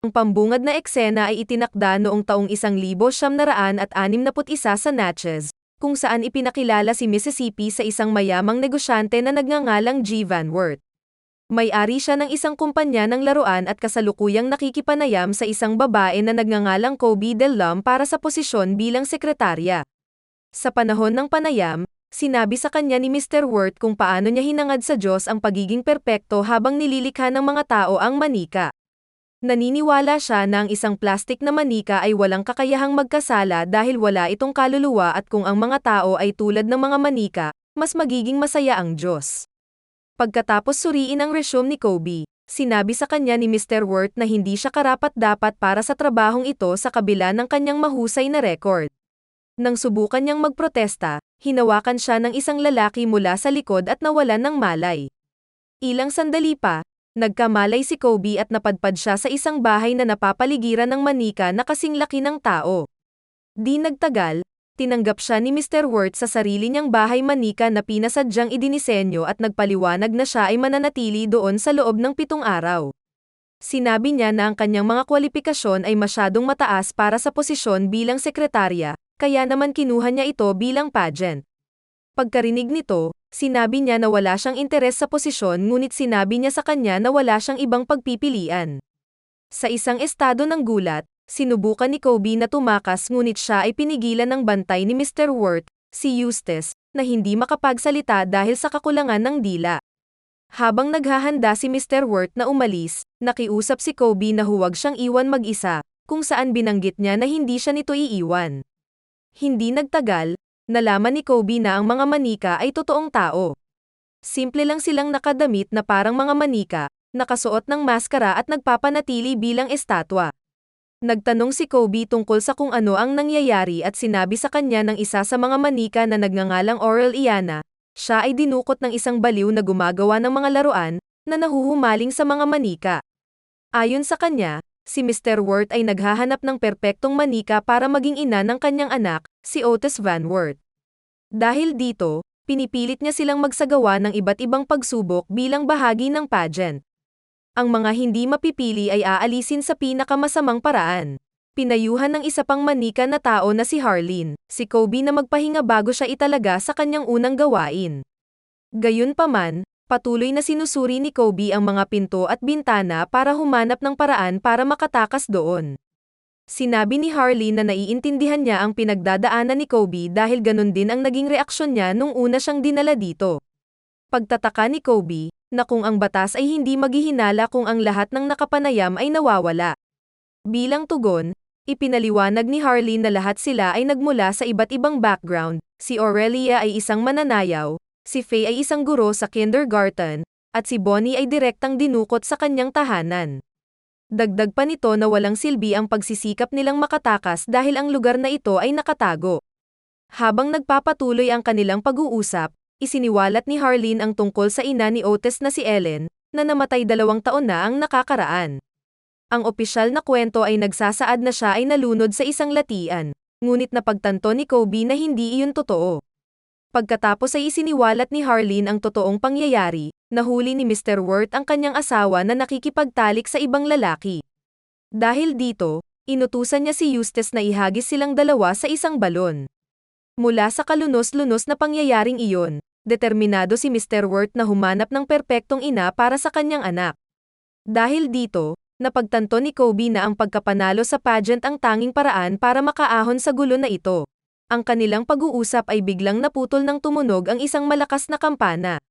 Ang pambungad na eksena ay itinakda noong taong 1961 sa Natchez, kung saan ipinakilala si Mississippi sa isang mayamang negosyante na nagngangalang G. Van Wert. May-ari siya ng isang kumpanya ng laruan at kasalukuyang nakikipanayam sa isang babae na nagngangalang Kobe Del para sa posisyon bilang sekretarya. Sa panahon ng panayam, sinabi sa kanya ni Mr. Wert kung paano niya hinangad sa Diyos ang pagiging perpekto habang nililikha ng mga tao ang manika. Naniniwala siya na ang isang plastik na manika ay walang kakayahang magkasala dahil wala itong kaluluwa at kung ang mga tao ay tulad ng mga manika, mas magiging masaya ang Diyos. Pagkatapos suriin ang resume ni Kobe, sinabi sa kanya ni Mr. Wert na hindi siya karapat-dapat para sa trabahong ito sa kabila ng kanyang mahusay na record. Nang subukan niyang magprotesta, hinawakan siya ng isang lalaki mula sa likod at nawalan ng malay. Ilang sandali pa, Nagkamalay si Kobe at napadpad siya sa isang bahay na napapaligiran ng manika na kasing laki ng tao. Di nagtagal, tinanggap siya ni Mr. Wirt sa sarili niyang bahay manika na pinasadyang idinisenyo at nagpaliwanag na siya ay mananatili doon sa loob ng pitong araw. Sinabi niya na ang kanyang mga kwalifikasyon ay masyadong mataas para sa posisyon bilang sekretarya, kaya naman kinuha niya ito bilang pageant. Pagkarinig nito, Sinabi niya na wala siyang interes sa posisyon ngunit sinabi niya sa kanya na wala siyang ibang pagpipilian. Sa isang estado ng gulat, sinubukan ni Kobe na tumakas ngunit siya ay pinigilan ng bantay ni Mr. Worth, si Eustace, na hindi makapagsalita dahil sa kakulangan ng dila. Habang naghahanda si Mr. Worth na umalis, nakiusap si Kobe na huwag siyang iwan mag-isa, kung saan binanggit niya na hindi siya nito iiwan. Hindi nagtagal, nalaman ni Kobe na ang mga manika ay totoong tao. Simple lang silang nakadamit na parang mga manika, nakasuot ng maskara at nagpapanatili bilang estatwa. Nagtanong si Kobe tungkol sa kung ano ang nangyayari at sinabi sa kanya ng isa sa mga manika na nagngangalang Oral Iana, siya ay dinukot ng isang baliw na gumagawa ng mga laruan, na nahuhumaling sa mga manika. Ayon sa kanya, si Mr. Worth ay naghahanap ng perpektong manika para maging ina ng kanyang anak, si Otis Van Worth. Dahil dito, pinipilit niya silang magsagawa ng iba't ibang pagsubok bilang bahagi ng pageant. Ang mga hindi mapipili ay aalisin sa pinakamasamang paraan. Pinayuhan ng isa pang manika na tao na si Harleen, si Kobe na magpahinga bago siya italaga sa kanyang unang gawain. Gayunpaman, patuloy na sinusuri ni Kobe ang mga pinto at bintana para humanap ng paraan para makatakas doon. Sinabi ni Harley na naiintindihan niya ang pinagdadaanan ni Kobe dahil ganun din ang naging reaksyon niya nung una siyang dinala dito. Pagtataka ni Kobe, na kung ang batas ay hindi maghihinala kung ang lahat ng nakapanayam ay nawawala. Bilang tugon, ipinaliwanag ni Harley na lahat sila ay nagmula sa iba't ibang background, si Aurelia ay isang mananayaw, si Faye ay isang guro sa kindergarten, at si Bonnie ay direktang dinukot sa kanyang tahanan. Dagdag pa nito na walang silbi ang pagsisikap nilang makatakas dahil ang lugar na ito ay nakatago. Habang nagpapatuloy ang kanilang pag-uusap, isiniwalat ni Harleen ang tungkol sa ina ni Otis na si Ellen, na namatay dalawang taon na ang nakakaraan. Ang opisyal na kwento ay nagsasaad na siya ay nalunod sa isang latian, ngunit napagtanto ni Kobe na hindi iyon totoo. Pagkatapos ay isiniwalat ni Harleen ang totoong pangyayari, nahuli ni Mr. Worth ang kanyang asawa na nakikipagtalik sa ibang lalaki. Dahil dito, inutusan niya si Eustace na ihagis silang dalawa sa isang balon. Mula sa kalunos-lunos na pangyayaring iyon, determinado si Mr. Worth na humanap ng perpektong ina para sa kanyang anak. Dahil dito, napagtanto ni Kobe na ang pagkapanalo sa pageant ang tanging paraan para makaahon sa gulo na ito ang kanilang pag-uusap ay biglang naputol ng tumunog ang isang malakas na kampana.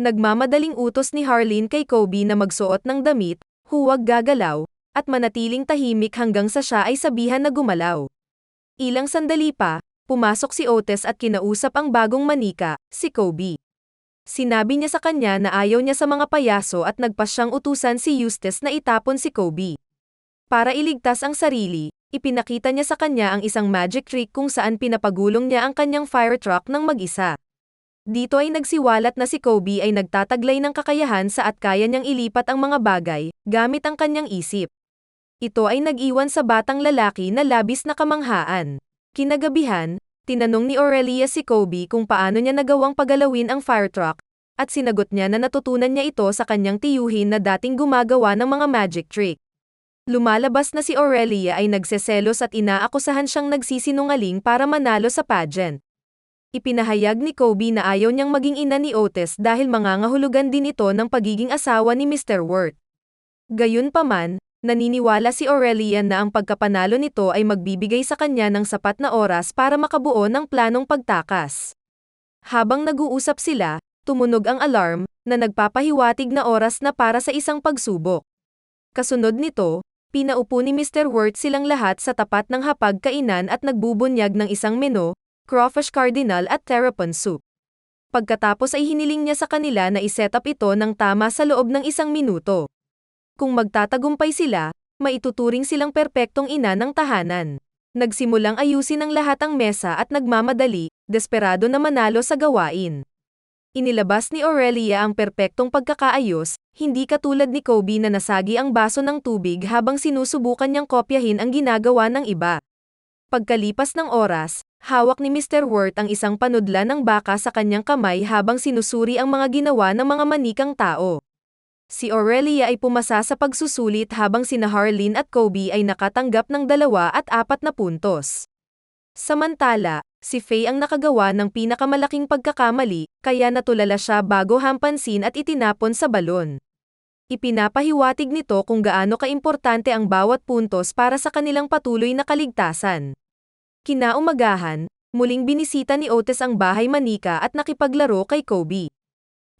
Nagmamadaling utos ni Harleen kay Kobe na magsuot ng damit, huwag gagalaw, at manatiling tahimik hanggang sa siya ay sabihan na gumalaw. Ilang sandali pa, pumasok si Otis at kinausap ang bagong manika, si Kobe. Sinabi niya sa kanya na ayaw niya sa mga payaso at nagpasyang utusan si Eustace na itapon si Kobe. Para iligtas ang sarili, ipinakita niya sa kanya ang isang magic trick kung saan pinapagulong niya ang kanyang fire truck ng mag-isa. Dito ay nagsiwalat na si Kobe ay nagtataglay ng kakayahan sa at kaya niyang ilipat ang mga bagay, gamit ang kanyang isip. Ito ay nag-iwan sa batang lalaki na labis na kamanghaan. Kinagabihan, tinanong ni Aurelia si Kobe kung paano niya nagawang pagalawin ang fire truck, at sinagot niya na natutunan niya ito sa kanyang tiyuhin na dating gumagawa ng mga magic trick. lumalabas na si Aurelia ay nagseselos at inaakusahan siyang nagsisinungaling para manalo sa pageant. Ipinahayag ni Kobe na ayaw niyang maging ina ni Otis dahil mangangahulugan din ito ng pagiging asawa ni Mr. Worth. Gayunpaman, naniniwala si Aurelia na ang pagkapanalo nito ay magbibigay sa kanya ng sapat na oras para makabuo ng planong pagtakas. Habang nag-uusap sila, tumunog ang alarm, na nagpapahiwatig na oras na para sa isang pagsubok. Kasunod nito, pinaupo ni Mr. Worth silang lahat sa tapat ng hapag-kainan at nagbubunyag ng isang menu, crawfish cardinal at terrapin soup. Pagkatapos ay hiniling niya sa kanila na iset up ito ng tama sa loob ng isang minuto. Kung magtatagumpay sila, maituturing silang perpektong ina ng tahanan. Nagsimulang ayusin ng lahat ang mesa at nagmamadali, desperado na manalo sa gawain. Inilabas ni Aurelia ang perpektong pagkakaayos, hindi katulad ni Kobe na nasagi ang baso ng tubig habang sinusubukan niyang kopyahin ang ginagawa ng iba. Pagkalipas ng oras, hawak ni Mr. Worth ang isang panudla ng baka sa kanyang kamay habang sinusuri ang mga ginawa ng mga manikang tao. Si Aurelia ay pumasa sa pagsusulit habang sina Harleen at Kobe ay nakatanggap ng dalawa at apat na puntos. Samantala, si Faye ang nakagawa ng pinakamalaking pagkakamali, kaya natulala siya bago hampansin at itinapon sa balon. Ipinapahiwatig nito kung gaano kaimportante ang bawat puntos para sa kanilang patuloy na kaligtasan. Kinaumagahan, muling binisita ni Otis ang bahay manika at nakipaglaro kay Kobe.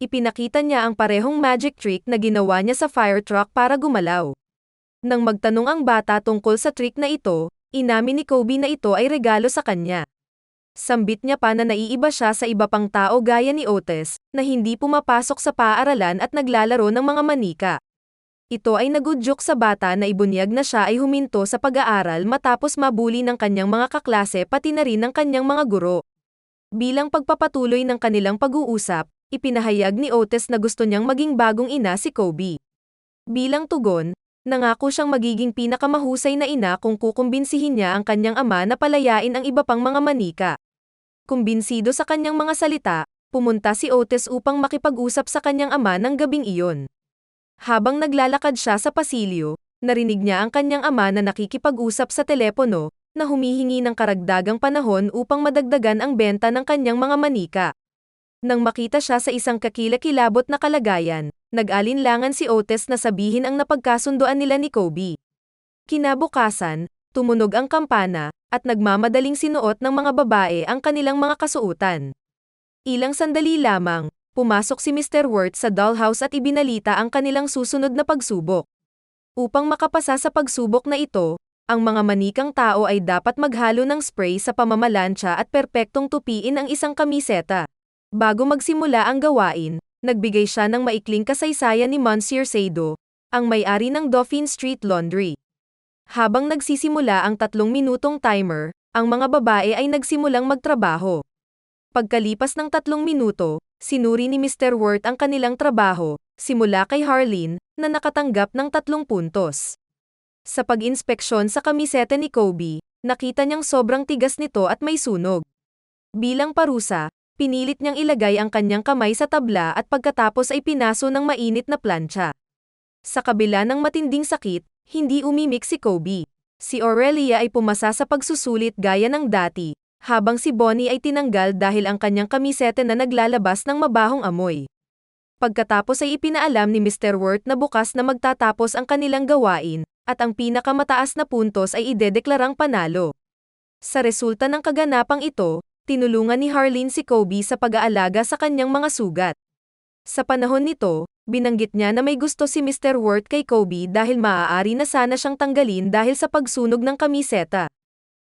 Ipinakita niya ang parehong magic trick na ginawa niya sa fire truck para gumalaw. Nang magtanong ang bata tungkol sa trick na ito, Inamin ni Kobe na ito ay regalo sa kanya. Sambit niya pa na naiiba siya sa iba pang tao gaya ni Otis, na hindi pumapasok sa paaralan at naglalaro ng mga manika. Ito ay nagudyok sa bata na ibunyag na siya ay huminto sa pag-aaral matapos mabuli ng kanyang mga kaklase pati na rin ng kanyang mga guro. Bilang pagpapatuloy ng kanilang pag-uusap, ipinahayag ni Otis na gusto niyang maging bagong ina si Kobe. Bilang tugon, Nangako siyang magiging pinakamahusay na ina kung kukumbinsihin niya ang kanyang ama na palayain ang iba pang mga manika. Kumbinsido sa kanyang mga salita, pumunta si Otis upang makipag-usap sa kanyang ama ng gabing iyon. Habang naglalakad siya sa pasilyo, narinig niya ang kanyang ama na nakikipag-usap sa telepono, na humihingi ng karagdagang panahon upang madagdagan ang benta ng kanyang mga manika. Nang makita siya sa isang kakilakilabot na kalagayan, nag-alinlangan si Otis na sabihin ang napagkasundoan nila ni Kobe. Kinabukasan, tumunog ang kampana, at nagmamadaling sinuot ng mga babae ang kanilang mga kasuutan. Ilang sandali lamang, pumasok si Mr. Worth sa dollhouse at ibinalita ang kanilang susunod na pagsubok. Upang makapasa sa pagsubok na ito, ang mga manikang tao ay dapat maghalo ng spray sa pamamalansya at perpektong tupiin ang isang kamiseta. Bago magsimula ang gawain, nagbigay siya ng maikling kasaysayan ni Monsieur Sado, ang may-ari ng Dauphine Street Laundry. Habang nagsisimula ang tatlong minutong timer, ang mga babae ay nagsimulang magtrabaho. Pagkalipas ng tatlong minuto, sinuri ni Mr. Worth ang kanilang trabaho, simula kay Harleen, na nakatanggap ng tatlong puntos. Sa pag-inspeksyon sa kamiseta ni Kobe, nakita niyang sobrang tigas nito at may sunog. Bilang parusa, Pinilit niyang ilagay ang kanyang kamay sa tabla at pagkatapos ay pinaso ng mainit na plancha. Sa kabila ng matinding sakit, hindi umimik si Kobe. Si Aurelia ay pumasa sa pagsusulit gaya ng dati, habang si Bonnie ay tinanggal dahil ang kanyang kamisete na naglalabas ng mabahong amoy. Pagkatapos ay ipinaalam ni Mr. Worth na bukas na magtatapos ang kanilang gawain, at ang pinakamataas na puntos ay idedeklarang panalo. Sa resulta ng kaganapang ito, tinulungan ni Harleen si Kobe sa pag-aalaga sa kanyang mga sugat. Sa panahon nito, binanggit niya na may gusto si Mr. Worth kay Kobe dahil maaari na sana siyang tanggalin dahil sa pagsunog ng kamiseta.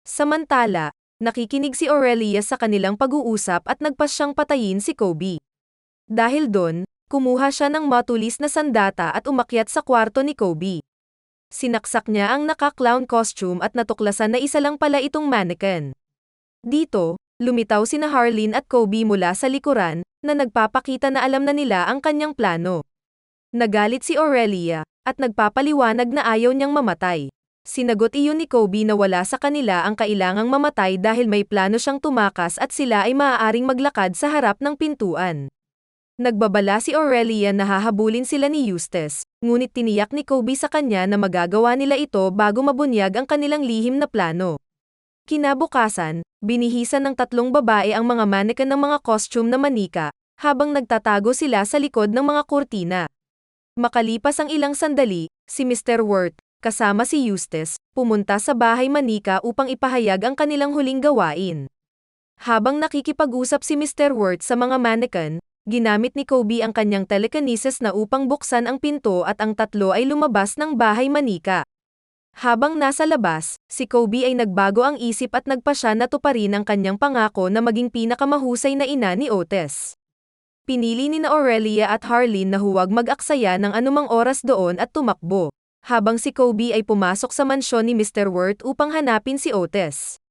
Samantala, nakikinig si Aurelia sa kanilang pag-uusap at nagpas siyang patayin si Kobe. Dahil doon, kumuha siya ng matulis na sandata at umakyat sa kwarto ni Kobe. Sinaksak niya ang naka-clown costume at natuklasan na isa lang pala itong mannequin. Dito, lumitaw sina Harleen at Kobe mula sa likuran, na nagpapakita na alam na nila ang kanyang plano. Nagalit si Aurelia, at nagpapaliwanag na ayaw niyang mamatay. Sinagot iyon ni Kobe na wala sa kanila ang kailangang mamatay dahil may plano siyang tumakas at sila ay maaaring maglakad sa harap ng pintuan. Nagbabala si Aurelia na hahabulin sila ni Eustace, ngunit tiniyak ni Kobe sa kanya na magagawa nila ito bago mabunyag ang kanilang lihim na plano. Kinabukasan, binihisan ng tatlong babae ang mga mannequin ng mga costume na manika, habang nagtatago sila sa likod ng mga kurtina. Makalipas ang ilang sandali, si Mr. Worth, kasama si Eustace, pumunta sa bahay manika upang ipahayag ang kanilang huling gawain. Habang nakikipag-usap si Mr. Worth sa mga mannequin, ginamit ni Kobe ang kanyang telekinesis na upang buksan ang pinto at ang tatlo ay lumabas ng bahay manika. Habang nasa labas, si Kobe ay nagbago ang isip at nagpasya na tuparin ang kanyang pangako na maging pinakamahusay na ina ni Otis. Pinili ni na Aurelia at Harleen na huwag mag-aksaya ng anumang oras doon at tumakbo, habang si Kobe ay pumasok sa mansyon ni Mr. Worth upang hanapin si Otis.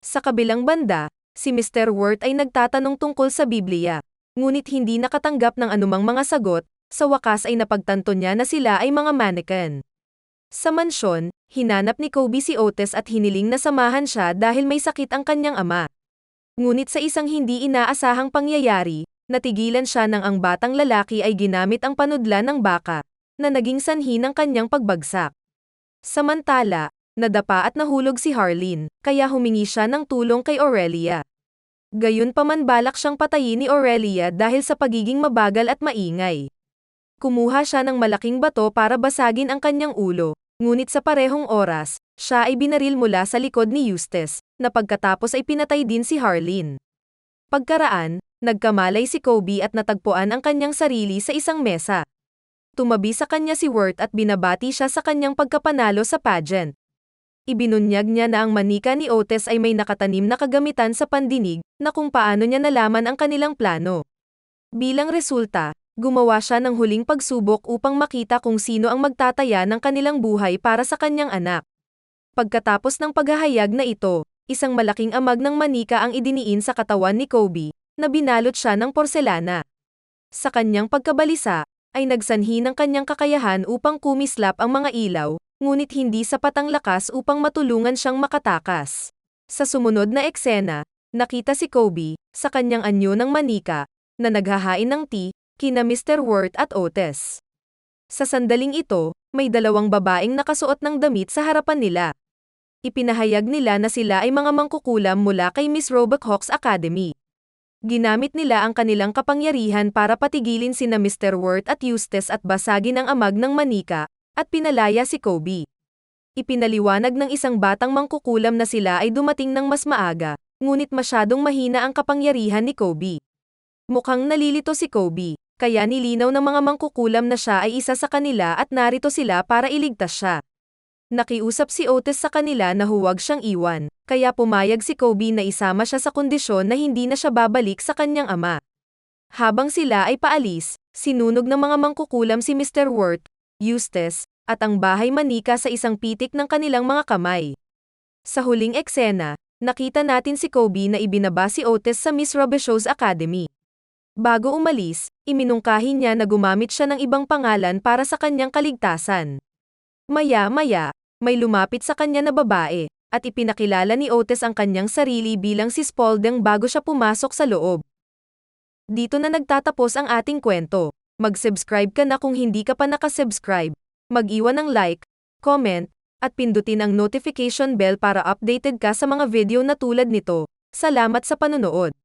Sa kabilang banda, si Mr. Worth ay nagtatanong tungkol sa Biblia, ngunit hindi nakatanggap ng anumang mga sagot, sa wakas ay napagtanto niya na sila ay mga mannequin. Sa mansyon, hinanap ni Kobe si Otis at hiniling na samahan siya dahil may sakit ang kanyang ama. Ngunit sa isang hindi inaasahang pangyayari, natigilan siya nang ang batang lalaki ay ginamit ang panudla ng baka, na naging sanhi ng kanyang pagbagsak. Samantala, nadapa at nahulog si Harleen, kaya humingi siya ng tulong kay Aurelia. Gayunpaman balak siyang patayin ni Aurelia dahil sa pagiging mabagal at maingay. Kumuha siya ng malaking bato para basagin ang kanyang ulo, ngunit sa parehong oras, siya ay binaril mula sa likod ni Eustace, na pagkatapos ay pinatay din si Harleen. Pagkaraan, nagkamalay si Kobe at natagpuan ang kanyang sarili sa isang mesa. Tumabi sa kanya si Worth at binabati siya sa kanyang pagkapanalo sa pageant. Ibinunyag niya na ang manika ni Otis ay may nakatanim na kagamitan sa pandinig, na kung paano niya nalaman ang kanilang plano. Bilang resulta, gumawa siya ng huling pagsubok upang makita kung sino ang magtataya ng kanilang buhay para sa kanyang anak. Pagkatapos ng paghahayag na ito, isang malaking amag ng manika ang idiniin sa katawan ni Kobe, na binalot siya ng porselana. Sa kanyang pagkabalisa, ay nagsanhi ng kanyang kakayahan upang kumislap ang mga ilaw, ngunit hindi sapat ang lakas upang matulungan siyang makatakas. Sa sumunod na eksena, nakita si Kobe, sa kanyang anyo ng manika, na naghahain ng tea, kina Mr. Worth at Otis. Sa sandaling ito, may dalawang babaeng nakasuot ng damit sa harapan nila. Ipinahayag nila na sila ay mga mangkukulam mula kay Miss Robocop Academy. Ginamit nila ang kanilang kapangyarihan para patigilin sina Mr. Worth at Eustace at basagin ang amag ng manika, at pinalaya si Kobe. Ipinaliwanag ng isang batang mangkukulam na sila ay dumating ng mas maaga, ngunit masyadong mahina ang kapangyarihan ni Kobe. Mukhang nalilito si Kobe, kaya nilinaw ng mga mangkukulam na siya ay isa sa kanila at narito sila para iligtas siya. Nakiusap si Otis sa kanila na huwag siyang iwan, kaya pumayag si Kobe na isama siya sa kondisyon na hindi na siya babalik sa kanyang ama. Habang sila ay paalis, sinunog ng mga mangkukulam si Mr. Worth, Eustace, at ang bahay manika sa isang pitik ng kanilang mga kamay. Sa huling eksena, nakita natin si Kobe na ibinaba si Otis sa Miss Robichaud's Academy. Bago umalis, iminungkahi niya na gumamit siya ng ibang pangalan para sa kanyang kaligtasan. Maya-maya, may lumapit sa kanya na babae, at ipinakilala ni Otis ang kanyang sarili bilang si Spaulding bago siya pumasok sa loob. Dito na nagtatapos ang ating kwento. Mag-subscribe ka na kung hindi ka pa nakasubscribe. Mag-iwan ng like, comment, at pindutin ang notification bell para updated ka sa mga video na tulad nito. Salamat sa panonood.